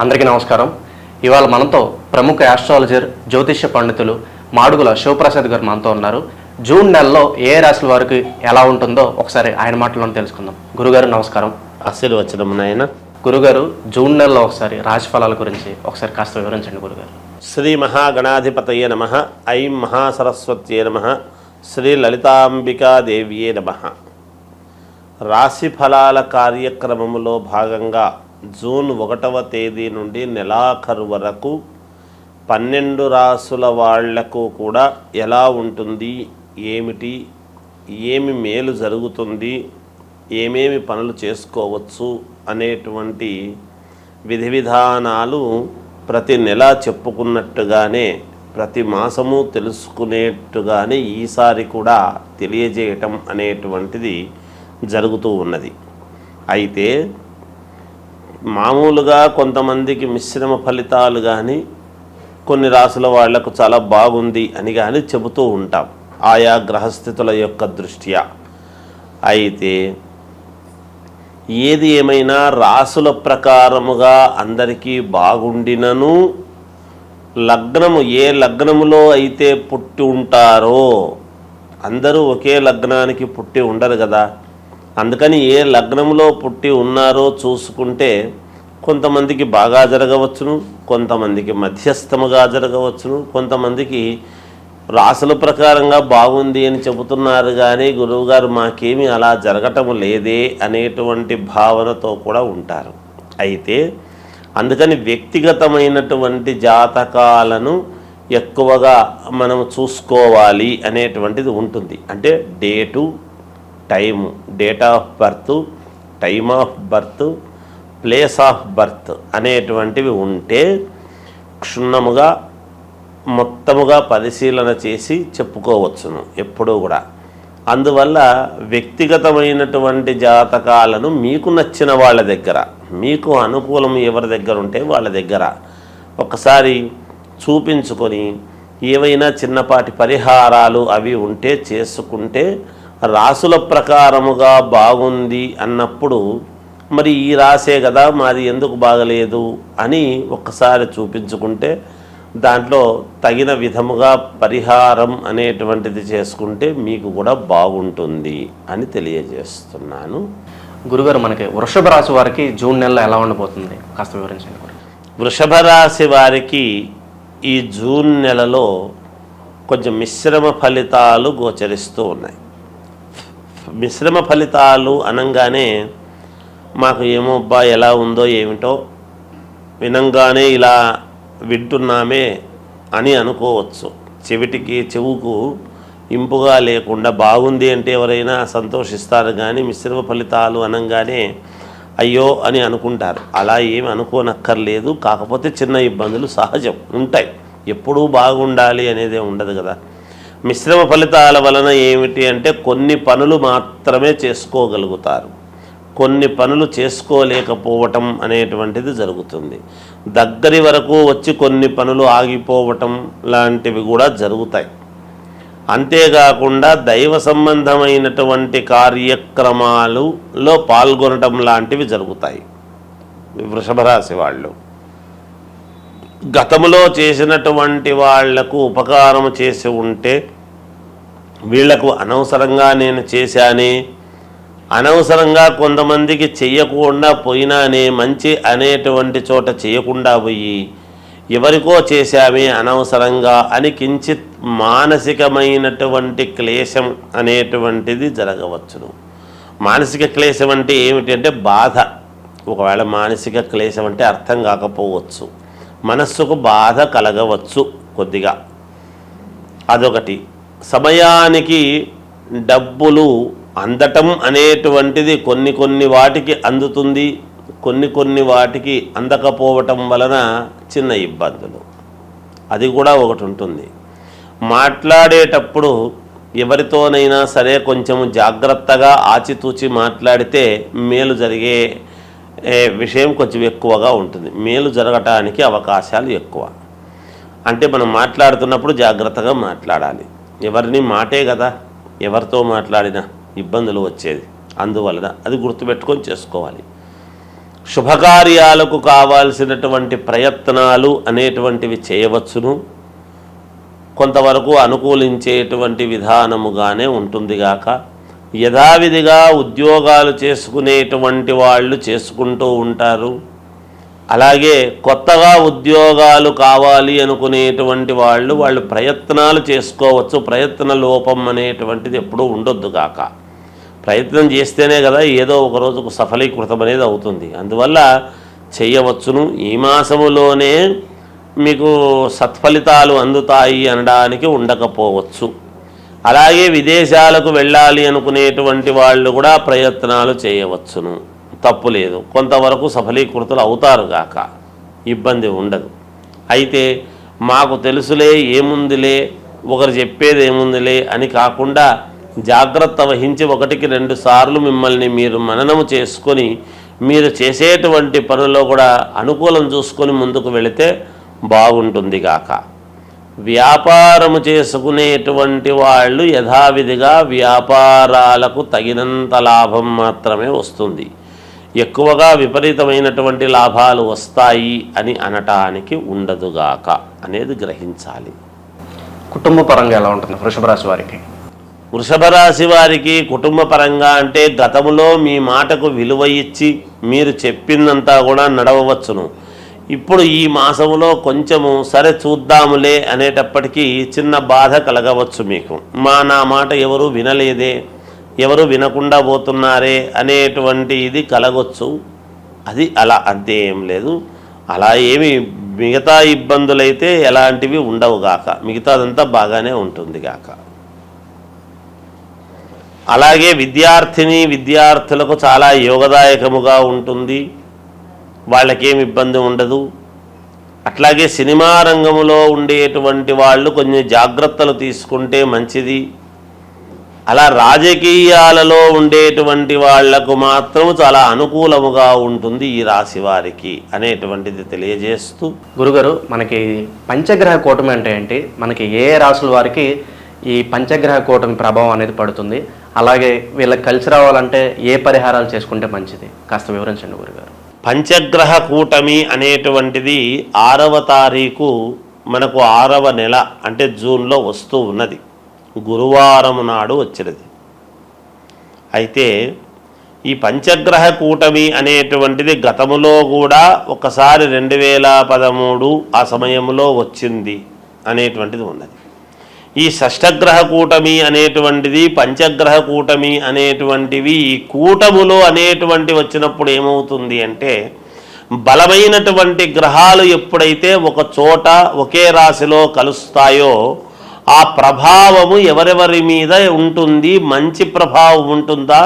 అందరికీ నమస్కారం. ఇవాళ మనతో ప్రముఖ ఆస్ట్రాలజర్ జ్యోతిష్య పండితులు మాడుగుల శివప్రసాద్ గారు మనతో ఉన్నారు. జూన్ నెలలో ఏ రాశుల వారికి ఎలా ఉంటుందో ఒకసారి ఆయన మాటలను తెలుసుకుందాం. గురుగారు నమస్కారం. ఆశీర్వచనం నాయన. గురుగారు జూన్ నెలలో ఒకసారి రాశి ఫలాల గురించి ఒకసారి కాస్త వివరించండి గురుగారు. శ్రీ మహాగణాధిపతయే నమ ఐం మహాసరస్వత్యే నమ శ్రీ లలితాంబికాదేవియే నమ. రాశి ఫలాల కార్యక్రమములో భాగంగా జూన్ ఒకటవ తేదీ నుండి నెలాఖరు వరకు పన్నెండు రాసుల వాళ్ళకు కూడా ఎలా ఉంటుంది ఏమిటి ఏమి మేలు జరుగుతుంది ఏమేమి పనులు చేసుకోవచ్చు అనేటువంటి విధి విధానాలు ప్రతి నెల చెప్పుకున్నట్టుగానే ప్రతి మాసము తెలుసుకునేట్టుగానే ఈసారి కూడా తెలియజేయటం అనేటువంటిది జరుగుతూ ఉన్నది. అయితే మామూలుగా కొంతమందికి మిశ్రమ ఫలితాలు కానీ కొన్ని రాసుల వాళ్ళకు చాలా బాగుంది అని కానీ చెబుతూ ఉంటాం. ఆయా గ్రహస్థితుల యొక్క దృష్ట్యా. అయితే ఏది ఏమైనా రాసుల ప్రకారముగా అందరికీ బాగుండినను లగ్నము ఏ లగ్నములో అయితే పుట్టి ఉంటారో అందరూ ఒకే లగ్నానికి పుట్టి ఉండరు కదా. అందుకని ఏ లగ్నంలో పుట్టి ఉన్నారో చూసుకుంటే కొంతమందికి బాగా జరగవచ్చును కొంతమందికి మధ్యస్థముగా జరగవచ్చును కొంతమందికి రాసుల ప్రకారంగా బాగుంది అని చెబుతున్నారు కానీ గురువుగారు మాకేమీ అలా జరగటం లేదే అనేటువంటి భావనతో కూడా ఉంటారు. అయితే అందుకని వ్యక్తిగతమైనటువంటి జాతకాలను ఎక్కువగా మనం చూసుకోవాలి అనేటువంటిది ఉంటుంది. అంటే date time date of birth time of birth place of birth అనేటువంటివి ఉంటే క్షుణ్ణముగా మొత్తముగా పరిశీలన చేసి చెప్పుకోవచ్చును ఎప్పుడూ కూడా. అందువల్ల వ్యక్తిగతమైనటువంటి జాతకాలను మీకు నచ్చిన వాళ్ళ దగ్గర మీకు అనుకూలం ఎవరి దగ్గర ఉంటే వాళ్ళ దగ్గర ఒకసారి చూపించుకొని ఏవైనా చిన్నపాటి పరిహారాలు అవి ఉంటే చేసుకుంటే రాసుల ప్రకారముగా బాగుంది అన్నప్పుడు మరి ఈ రాసే కదా మాది ఎందుకు బాగలేదు అని ఒక్కసారి చూపించుకుంటే దాంట్లో తగిన విధముగా పరిహారం అనేటువంటిది చేసుకుంటే మీకు కూడా బాగుంటుంది అని తెలియజేస్తున్నాను. గురుగారు మనకి వృషభ రాశి వారికి జూన్ నెలలో ఎలా ఉండబోతుంది? కాస్త వివరించండి వృషభ రాశి వారికి ఈ జూన్ నెలలో కొంచెం మిశ్రమ ఫలితాలు గోచరిస్తూ ఉన్నాయి. మిశ్రమ ఫలితాలు అనగానే మాకు ఏమో అబ్బా ఎలా ఉందో ఏమిటో వినంగానే ఇలా వింటున్నామే అని అనుకోవచ్చు. చెవిటికి చెవుకు ఇంపుగా లేకుండా బాగుంది అంటే ఎవరైనా సంతోషిస్తారు కానీ మిశ్రమ ఫలితాలు అనగానే అయ్యో అని అనుకుంటారు. అలా ఏమి అనుకోనక్కర్లేదు. కాకపోతే చిన్న ఇబ్బందులు సహజం ఉంటాయి. ఎప్పుడూ బాగుండాలి అనేదే ఉండదు కదా. మిశ్రమ ఫలితాల వలన ఏమిటి అంటే కొన్ని పనులు మాత్రమే చేసుకోగలుగుతారు. కొన్ని పనులు చేసుకోలేకపోవటం అనేటువంటిది జరుగుతుంది. దగ్గరి వరకు వచ్చి కొన్ని పనులు ఆగిపోవటం లాంటివి కూడా జరుగుతాయి. అంతేకాకుండా దైవ సంబంధమైనటువంటి కార్యక్రమాలులో పాల్గొనటం లాంటివి జరుగుతాయి. వృషభరాశి వాళ్ళు. గతంలో చేసినటువంటి వాళ్ళకు ఉపకారం చేసి ఉంటే వీళ్ళకు అనవసరంగా నేను చేశానే అనవసరంగా కొంతమందికి చెయ్యకుండా పోయినానే మంచి అనేటువంటి చోట చేయకుండా పోయి ఎవరికో చేశామే అనవసరంగా అని కించిత్ మానసికమైనటువంటి క్లేశం అనేటువంటిది జరగవచ్చును. మానసిక క్లేశం అంటే ఏమిటంటే బాధ. ఒకవేళ మానసిక క్లేశం అంటే అర్థం కాకపోవచ్చు. మనస్సుకు బాధ కలగవచ్చు కొద్దిగా. అదొకటి. సమయానికి డబ్బులు అందటం అనేటువంటిది కొన్ని కొన్ని వాటికి అందుతుంది కొన్ని కొన్ని వాటికి అందకపోవటం వలన చిన్న ఇబ్బందులు. అది కూడా ఒకటి ఉంటుంది. మాట్లాడేటప్పుడు ఎవరితోనైనా సరే కొంచెం జాగ్రత్తగా ఆచితూచి మాట్లాడితే మేలు జరిగే విషయం కొంచెం ఎక్కువగా ఉంటుంది. మేలు జరగటానికి అవకాశాలు ఎక్కువ. అంటే మనం మాట్లాడుతున్నప్పుడు జాగ్రత్తగా మాట్లాడాలి. ఎవరిని మాటే కదా ఎవరితో మాట్లాడినా ఇబ్బందులు వచ్చేది. అందువలన అది గుర్తుపెట్టుకొని చేసుకోవాలి. శుభకార్యాలకు కావాల్సినటువంటి ప్రయత్నాలు అనేటువంటివి చేయవచ్చును. కొంతవరకు అనుకూలించేటువంటి విధానముగానే ఉంటుంది గాక యథావిధిగా ఉద్యోగాలు చేసుకునేటువంటి వాళ్ళు చేసుకుంటూ ఉంటారు. అలాగే కొత్తగా ఉద్యోగాలు కావాలి అనుకునేటువంటి వాళ్ళు వాళ్ళు ప్రయత్నాలు చేసుకోవచ్చు. ప్రయత్న లోపం అనేటువంటిది ఎప్పుడూ ఉండొద్దు కాక ప్రయత్నం చేస్తేనే కదా ఏదో ఒక రోజుకు సఫలీకృతం అనేది అవుతుంది. అందువల్ల చేయవచ్చును. ఈ మాసములోనే మీకు సత్ఫలితాలు అందుతాయి అనడానికి ఉండకపోవచ్చు. అలాగే విదేశాలకు వెళ్ళాలి అనుకునేటువంటి వాళ్ళు కూడా ప్రయత్నాలు చేయవచ్చును. తప్పు లేదు. కొంతవరకు సఫలీకృతులు అవుతారు గాక. ఇబ్బంది ఉండదు. అయితే మాకు తెలుసులే ఏముందిలే ఒకరు చెప్పేది ఏముందిలే అని కాకుండా జాగ్రత్త వహించి ఒకటికి రెండు సార్లు మిమ్మల్ని మీరు మననము చేసుకొని మీరు చేసేటువంటి పనుల్లో కూడా అనుకూలం చూసుకొని ముందుకు వెళితే బాగుంటుంది గాక. వ్యాపారము చేసుకునేటువంటి వాళ్ళు యథావిధిగా వ్యాపారాలకు తగినంత లాభం మాత్రమే వస్తుంది. ఎక్కువగా విపరీతమైనటువంటి లాభాలు వస్తాయి అని అనటానికి ఉండదుగాక అనేది గ్రహించాలి. కుటుంబ పరంగా ఎలా ఉంటుంది వృషభ రాశి వారికి? వృషభ రాశి వారికి కుటుంబ పరంగా అంటే గతంలో మీ మాటకు విలువ ఇచ్చి మీరు చెప్పిందంతా కూడా నడవవచ్చును. ఇప్పుడు ఈ మాసములో కొంచెము సరే చూద్దాములే అనేటప్పటికీ చిన్న బాధ కలగవచ్చు మీకు. మా నా మాట ఎవరు వినలేదే ఎవరు వినకుండా పోతున్నారే అనేటువంటి ఇది కలగొచ్చు. అది అలా అంతే ఏం లేదు. అలా ఏమి మిగతా ఇబ్బందులైతే ఎలాంటివి ఉండవు గాక. మిగతాదంతా బాగానే ఉంటుంది గాక. అలాగే విద్యార్థిని విద్యార్థులకు చాలా యోగదాయకముగా ఉంటుంది. వాళ్ళకేం ఇబ్బంది ఉండదు. అట్లాగే సినిమా రంగంలో ఉండేటువంటి వాళ్ళు కొన్ని జాగ్రత్తలు తీసుకుంటే మంచిది. అలా రాజకీయాలలో ఉండేటువంటి వాళ్ళకు మాత్రం చాలా అనుకూలముగా ఉంటుంది ఈ రాశి వారికి అనేటువంటిది తెలియజేస్తూ. గురుగారు మనకి పంచగ్రహ కూటమి అంటే ఏంటి? మనకి ఏ రాసుల వారికి ఈ పంచగ్రహ కూటమి ప్రభావం అనేది పడుతుంది? అలాగే వీళ్ళకి కలిసి రావాలంటే ఏ పరిహారాలు చేసుకుంటే మంచిది? కాస్త వివరించండి గురుగారు. పంచగ్రహ కూటమి అనేటువంటిది ఆరవ తారీఖు మనకు ఆరవ నెల అంటే జూన్లో వస్తూ ఉన్నది. గురువారం నాడు వచ్చినది. అయితే ఈ పంచగ్రహ కూటమి అనేటువంటిది గతములో కూడా ఒకసారి రెండు వేల పదమూడు ఆ సమయంలో వచ్చింది అనేటువంటిది ఉన్నది. ఈ షష్టగ్రహ కూటమి అనేటువంటిది పంచగ్రహ కూటమి అనేటువంటివి ఈ కూటములు అనేటువంటి వచ్చినప్పుడు ఏమవుతుంది అంటే బలమైనటువంటి గ్రహాలు ఎప్పుడైతే ఒక చోట ఒకే రాశిలో కలుస్తాయో ఆ ప్రభావము ఎవరెవరి మీద ఉంటుంది మంచి ప్రభావం ఉంటుందా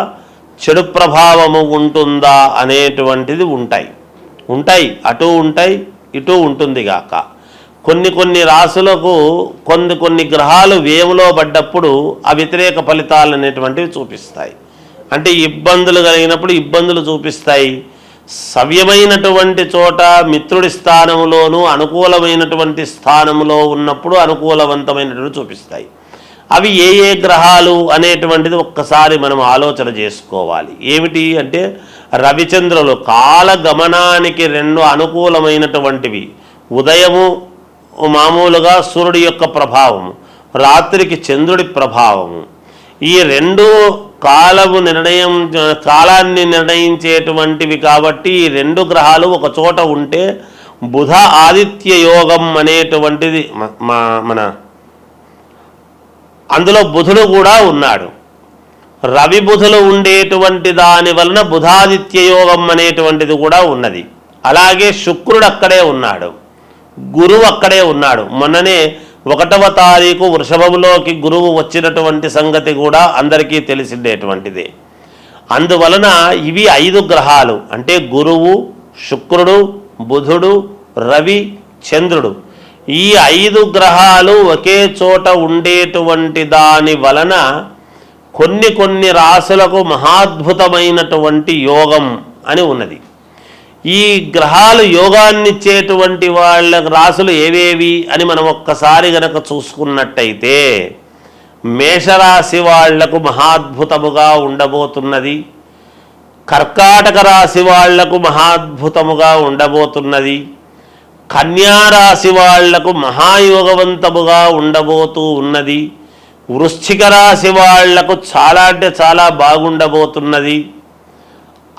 చెడు ప్రభావము ఉంటుందా అనేటువంటిది ఉంటాయి. ఉంటాయి అటు ఉంటాయి ఇటు ఉంటుంది గాక. కొన్ని కొన్ని రాసులకు కొన్ని కొన్ని గ్రహాలు వేవులో పడ్డప్పుడు ఆ వ్యతిరేక ఫలితాలు అనేటువంటివి చూపిస్తాయి. అంటే ఇబ్బందులు కలిగినప్పుడు ఇబ్బందులు చూపిస్తాయి. సవ్యమైనటువంటి చోట మిత్రుడి స్థానంలోనూ అనుకూలమైనటువంటి స్థానంలో ఉన్నప్పుడు అనుకూలవంతమైనటువంటి చూపిస్తాయి. అవి ఏ ఏ గ్రహాలు అనేటువంటిది ఒక్కసారి మనం ఆలోచన చేసుకోవాలి. ఏమిటి అంటే రవిచంద్రులు కాల గమనానికి రెండు అనుకూలమైనటువంటివి. ఉదయము మామూలుగా సూర్యుడి యొక్క ప్రభావము రాత్రికి చంద్రుడి ప్రభావము. ఈ రెండు కాలము నిర్ణయం కాలాన్ని నిర్ణయించేటువంటివి కాబట్టి ఈ రెండు గ్రహాలు ఒక చోట ఉంటే బుధ ఆదిత్య యోగం అనేటువంటిది మా- మన అందులో బుధుడు కూడా ఉన్నాడు. రవి బుధులు ఉండేటువంటి దాని వలన బుధాదిత్య యోగం అనేటువంటిది కూడా ఉన్నది. అలాగే శుక్రుడు అక్కడే ఉన్నాడు. గురువు అక్కడే ఉన్నాడు. మొన్ననే ఒకటవ తారీఖు వృషభంలోకి గురువు వచ్చినటువంటి సంగతి కూడా అందరికీ తెలిసిండేటువంటిది. అందువలన ఇవి ఐదు గ్రహాలు. అంటే గురువు శుక్రుడు బుధుడు రవి చంద్రుడు. ఈ ఐదు గ్రహాలు ఒకే చోట ఉండేటువంటి దాని వలన కొన్ని కొన్ని రాసులకు మహాద్భుతమైనటువంటి యోగం అని ఉన్నది. ఈ గ్రహాలు యోగాన్నిచ్చేటువంటి వాళ్ళ రాసులు ఏవేవి అని మనం ఒక్కసారి గనక చూసుకున్నట్టయితే మేషరాశి వాళ్ళకు మహాద్భుతముగా ఉండబోతున్నది. కర్కాటక రాశి వాళ్ళకు మహాద్భుతముగా ఉండబోతున్నది. కన్యా రాశి వాళ్ళకు మహాయోగవంతముగా ఉండబోతూ ఉన్నది. వృశ్చిక రాశి వాళ్ళకు చాలా అంటే చాలా బాగుండబోతున్నది.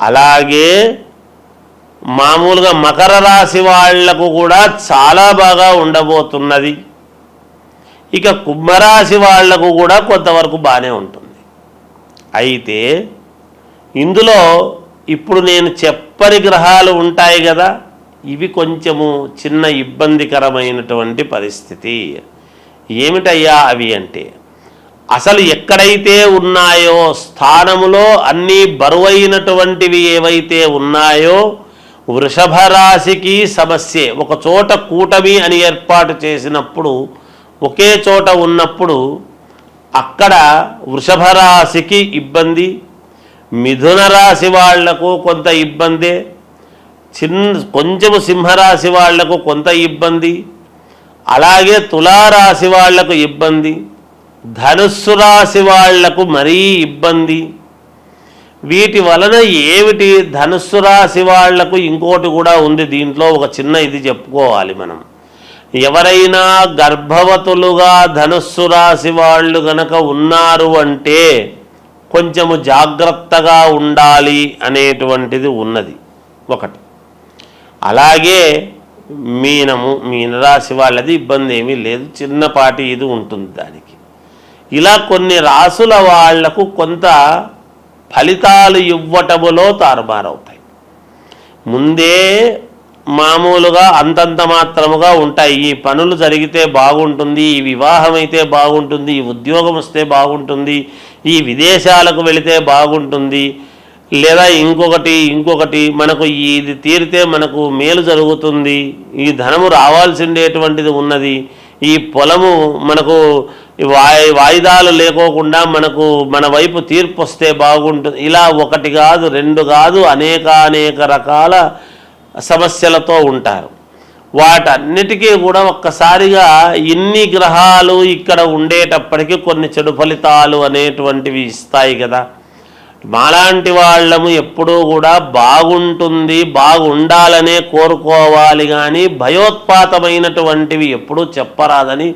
అలాగే మామూలుగా మకర రాశి వాళ్ళకు కూడా చాలా బాగా ఉండబోతున్నది. ఇక కుంభరాశి వాళ్ళకు కూడా కొంతవరకు బాగానే ఉంటుంది. అయితే ఇందులో ఇప్పుడు నేను చెప్పని గ్రహాలు ఉంటాయి కదా ఇవి కొంచెము చిన్న ఇబ్బందికరమైనటువంటి పరిస్థితి. ఏమిటయ్యా అవి అంటే అసలు ఎక్కడైతే ఉన్నాయో స్థానములో అన్నీ బరువైనటువంటివి ఏవైతే ఉన్నాయో వృషభ రాశికి సమస్యే. ఒక చోట కూటమి అని ఏర్పాటు చేసినప్పుడు ఒకే చోట ఉన్నప్పుడు అక్కడ వృషభ రాశికి ఇబ్బంది మిథున రాశి వాళ్ళకు కొంత ఇబ్బందే చిన్న కొంచెము సింహరాశి వాళ్ళకు కొంత ఇబ్బంది అలాగే తులారాశి వాళ్ళకు ఇబ్బంది ధనుస్సు రాశి వాళ్ళకు మరీ ఇబ్బంది. వీటి వలన ఏమిటి ధనుస్సు రాశి వాళ్ళకు ఇంకోటి కూడా ఉంది దీంట్లో ఒక చిన్న ఇది చెప్పుకోవాలి మనం. ఎవరైనా గర్భవతులుగా ధనుస్సు రాశి వాళ్ళు గనక ఉన్నారు అంటే కొంచెము జాగ్రత్తగా ఉండాలి అనేటువంటిది ఉన్నది ఒకటి. అలాగే మీనము మీనరాశి వాళ్ళది ఇబ్బంది ఏమీ లేదు. చిన్నపాటి ఇది ఉంటుంది దానికి. ఇలా కొన్ని రాసుల వాళ్ళకు కొంత ఫలితాలు ఇవ్వటములో తారుమారవుతాయి. ముందే మామూలుగా అంతంత మాత్రముగా ఉంటాయి. ఈ పనులు జరిగితే బాగుంటుంది ఈ వివాహం అయితే బాగుంటుంది ఈ ఉద్యోగం వస్తే బాగుంటుంది ఈ విదేశాలకు వెళితే బాగుంటుంది లేదా ఇంకొకటి ఇంకొకటి మనకు ఇది తీరితే మనకు మేలు జరుగుతుంది ఈ ధనము రావాల్సిండేటువంటిది ఉన్నది ఈ పొలము మనకు వాయి వాయిదాలు లేకోకుండా మనకు మన వైపు తీర్పు వస్తే బాగుంటుంది. ఇలా ఒకటి కాదు రెండు కాదు అనేక అనేక రకాల సమస్యలతో ఉంటారు. వాటన్నిటికీ కూడా ఒక్కసారిగా ఇన్ని గ్రహాలు ఇక్కడ ఉండేటప్పటికీ కొన్ని చెడు ఫలితాలు అనేటువంటివి ఇస్తాయి కదా. మాలాంటి వాళ్ళము ఎప్పుడూ కూడా బాగుంటుంది బాగుండాలనే కోరుకోవాలి కానీ భయోత్పాతమైనటువంటివి ఎప్పుడూ చెప్పరాదని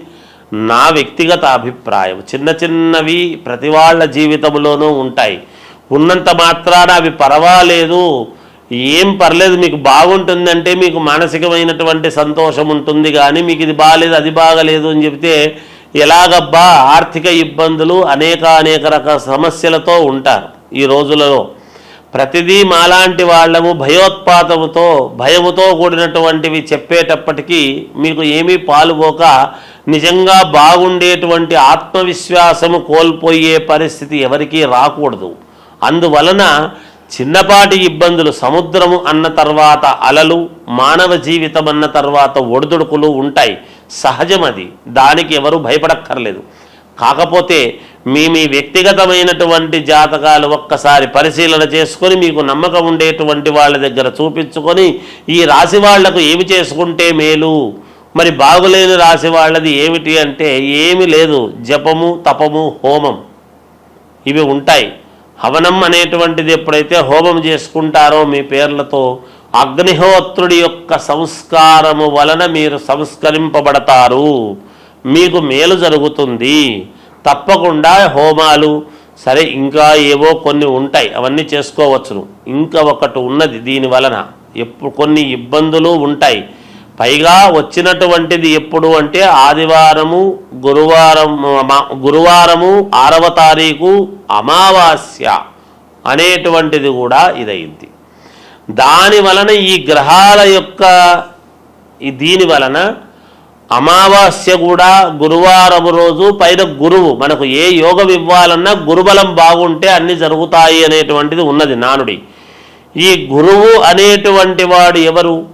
నా వ్యక్తిగత అభిప్రాయం. చిన్న చిన్నవి ప్రతి వాళ్ళ జీవితంలోనూ ఉంటాయి. ఉన్నంత మాత్రాన అవి పర్వాలేదు. ఏం పర్లేదు మీకు బాగుంటుందంటే మీకు మానసికమైనటువంటి సంతోషం ఉంటుంది కానీ మీకు ఇది బాగాలేదు అది బాగలేదు అని చెప్తే ఎలాగబ్బా ఆర్థిక ఇబ్బందులు అనేక అనేక రకాల సమస్యలతో ఉంటారు. ఈ రోజులలో ప్రతిదీ మాలాంటి వాళ్ళము భయోత్పాతముతో భయముతో కూడినటువంటివి చెప్పేటప్పటికీ మీకు ఏమీ పాలుపోక నిజంగా బాగుండేటువంటి ఆత్మవిశ్వాసము కోల్పోయే పరిస్థితి ఎవరికీ రాకూడదు. అందువలన చిన్నపాటి ఇబ్బందులు సముద్రము అన్న తర్వాత అలలు మానవ జీవితం అన్న తర్వాత ఒడిదుడుకులు ఉంటాయి. సహజం అది దానికి ఎవరు భయపడక్కర్లేదు. కాకపోతే మీ మీ వ్యక్తిగతమైనటువంటి జాతకాలు ఒక్కసారి పరిశీలన చేసుకొని మీకు నమ్మకం ఉండేటువంటి వాళ్ళ దగ్గర చూపించుకొని ఈ రాశి వాళ్ళకు ఏమి చేసుకుంటే మేలు? మరి బాగులేని రాశి వాళ్ళది ఏమిటి అంటే ఏమి లేదు. జపము తపము హోమం. ఇవి ఉంటాయి. హవనం అనేటువంటిది ఎప్పుడైతే హోమం చేసుకుంటారో మీ పేర్లతో అగ్నిహోత్రుడి యొక్క సంస్కారము వలన మీరు సంస్కరింపబడతారు. మీకు మేలు జరుగుతుంది. తప్పకుండా హోమాలు సరే ఇంకా ఏవో కొన్ని ఉంటాయి. అవన్నీ చేసుకోవచ్చును. ఇంకా ఒకటి ఉన్నది దీని వలన. ఎప్పుడు కొన్ని ఇబ్బందులు ఉంటాయి. పైగా వచ్చినటువంటిది ఎప్పుడు అంటే ఆదివారము గురువారం మా- గురువారము ఆరవ తారీఖు అమావాస్య అనేటువంటిది కూడా ఇదైంది దాని వలన ఈ గ్రహాల యొక్క దీని వలన అమావాస్య కూడా గురువారం రోజు పైన గురువు మనకు ఏ యోగం ఇవ్వాలన్నా గురుబలం బాగుంటే అన్ని జరుగుతాయి అనేటువంటిది ఉన్నది నానుడి. ఈ గురువు అనేటువంటి వాడు ఎవరు?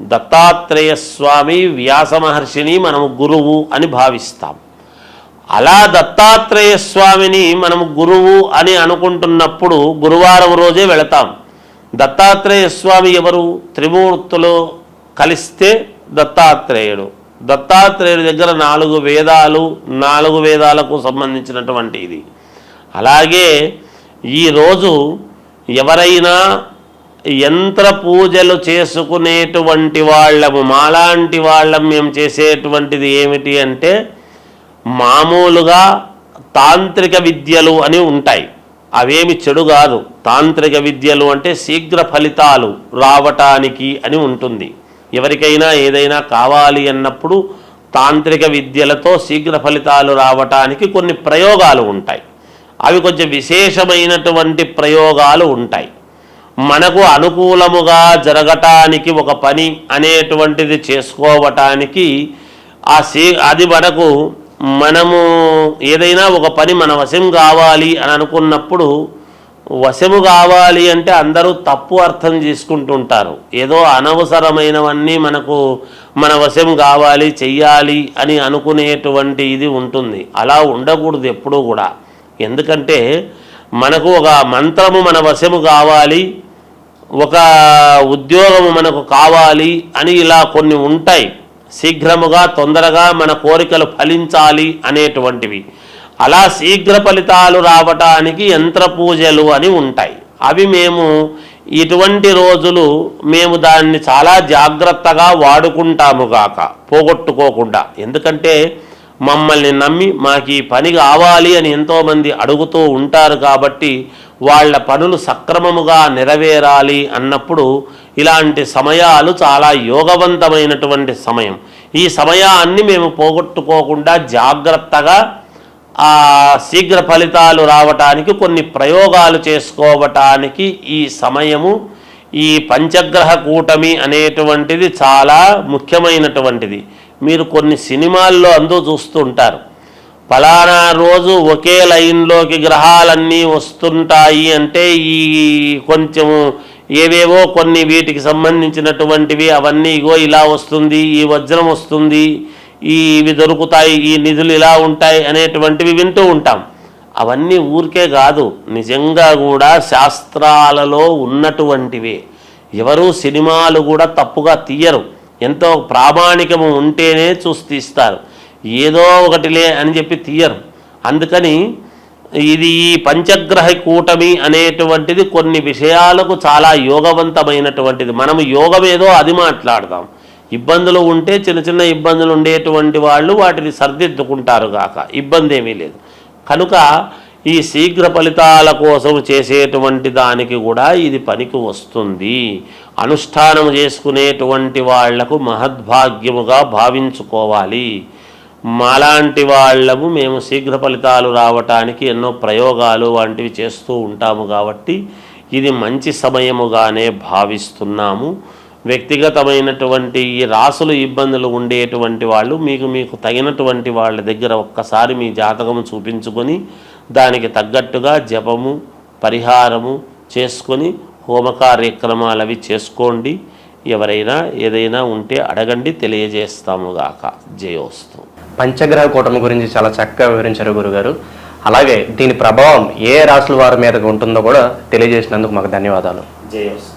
దత్తాత్రేయ స్వామి వ్యాస మహర్షిని మనము గురువు అని భావిస్తాం. అలా దత్తాత్రేయ స్వామిని మనం గురువు అని అనుకుంటున్నప్పుడు గురువారం రోజే వెళతాం. దత్తాత్రేయ స్వామి ఎవరు? త్రిమూర్తులు కలిస్తే దత్తాత్రేయుడు. దత్తాత్రేయుడి దగ్గర నాలుగు వేదాలు నాలుగు వేదాలకు సంబంధించినటువంటి ఇది. అలాగే ఈరోజు ఎవరైనా యంత్ర పూజలు చేసుకునేటువంటి వాళ్ళము మాలాంటి వాళ్ళం మేము చేసేటువంటిది ఏమిటి అంటే మామూలుగా తాంత్రిక విద్యలు అని ఉంటాయి. అవేమి చెడు కాదు. తాంత్రిక విద్యలు అంటే శీఘ్ర ఫలితాలు రావటానికి అని ఉంటుంది. ఎవరికైనా ఏదైనా కావాలి అన్నప్పుడు తాంత్రిక విద్యలతో శీఘ్ర ఫలితాలు రావటానికి కొన్ని ప్రయోగాలు ఉంటాయి. అవి కొంచెం విశేషమైనటువంటి ప్రయోగాలు ఉంటాయి. మనకు అనుకూలముగా జరగటానికి ఒక పని అనేటువంటిది చేసుకోవటానికి ఆ సీ అది మనకు మనము ఏదైనా ఒక పని మన వశం కావాలి అని అనుకున్నప్పుడు వశము కావాలి అంటే అందరూ తప్పు అర్థం చేసుకుంటుంటారు. ఏదో అనవసరమైనవన్నీ మనకు మన వశం కావాలి చెయ్యాలి అని అనుకునేటువంటి ఇది ఉంటుంది. అలా ఉండకూడదు ఎప్పుడూ కూడా. ఎందుకంటే మనకు ఒక మంత్రము మన వశము కావాలి ఒక ఉద్యోగము మనకు కావాలి అని ఇలా కొన్ని ఉంటాయి. శీఘ్రముగా తొందరగా మన కోరికలు ఫలించాలి అనేటువంటివి. అలా శీఘ్ర ఫలితాలు రావటానికి యంత్ర పూజలు అని ఉంటాయి. అవి మేము ఇటువంటి రోజులు మేము దాన్ని చాలా జాగ్రత్తగా వాడుకుంటాము గాక పోగొట్టుకోకుండా. ఎందుకంటే మమ్మల్ని నమ్మి మాకు ఈ పని కావాలి అని ఎంతోమంది అడుగుతూ ఉంటారు కాబట్టి వాళ్ళ పనులు సక్రమముగా నెరవేరాలి అన్నప్పుడు ఇలాంటి సమయాలు చాలా యోగవంతమైనటువంటి సమయం. ఈ సమయాన్ని మేము పోగొట్టుకోకుండా జాగ్రత్తగా ఆ శీఘ్ర ఫలితాలు రావటానికి కొన్ని ప్రయోగాలు చేసుకోవటానికి ఈ సమయము ఈ పంచగ్రహ కూటమి అనేటువంటిది చాలా ముఖ్యమైనటువంటిది. మీరు కొన్ని సినిమాల్లో అందరూ చూస్తుంటారు ఫలానా రోజు ఒకే లైన్లోకి గ్రహాలన్నీ వస్తుంటాయి అంటే ఈ కొంచెం ఏవేవో కొన్ని వీటికి సంబంధించినటువంటివి అవన్నీ ఇగో ఇలా వస్తుంది ఈ వజ్రం వస్తుంది ఈ ఇవి దొరుకుతాయి ఈ నిధులు ఇలా ఉంటాయి అనేటువంటివి వింటూ ఉంటాం. అవన్నీ ఊరికే కాదు నిజంగా కూడా శాస్త్రాలలో ఉన్నటువంటివి. ఎవరు సినిమాలు కూడా తప్పుగా తీయరు. ఎంతో ప్రామాణికము ఉంటేనే చూసి తీస్తారు. ఏదో ఒకటిలే అని చెప్పి తీయరు. అందుకని ఇది ఈ పంచగ్రహ కూటమి అనేటువంటిది కొన్ని విషయాలకు చాలా యోగవంతమైనటువంటిది. మనము యోగం ఏదో అది మాట్లాడదాం. ఇబ్బందులు ఉంటే చిన్న చిన్న ఇబ్బందులు ఉండేటువంటి వాళ్ళు వాటిని సర్దిద్దుకుంటారు గాక. ఇబ్బంది ఏమీ లేదు. కనుక ఈ శీఘ్ర ఫలితాల కోసం చేసేటువంటి దానికి కూడా ఇది పనికి వస్తుంది. అనుష్ఠానం చేసుకునేటువంటి వాళ్ళకు మహద్భాగ్యముగా భావించుకోవాలి. మాలాంటి వాళ్ళము మేము శీఘ్ర ఫలితాలు రావటానికి ఎన్నో ప్రయోగాలు వంటివి చేస్తూ ఉంటాము కాబట్టి ఇది మంచి సమయముగానే భావిస్తున్నాము. వ్యక్తిగతమైనటువంటి ఈ రాసులు ఇబ్బందులు ఉండేటువంటి వాళ్ళు మీకు మీకు తగినటువంటి వాళ్ళ దగ్గర ఒక్కసారి మీ జాతకము చూపించుకొని దానికి తగ్గట్టుగా జపము పరిహారము చేసుకొని హోమ కార్యక్రమాలు అవి చేసుకోండి. ఎవరైనా ఏదైనా ఉంటే అడగండి తెలియజేస్తాము గాక. జయోస్తు. పంచగ్రహ కూటమి గురించి చాలా చక్కగా వివరించారు గురుగారు. అలాగే దీని ప్రభావం ఏ రాశుల వారి మీద ఉంటుందో కూడా తెలియజేసినందుకు మాకు ధన్యవాదాలు. జయోస్తు.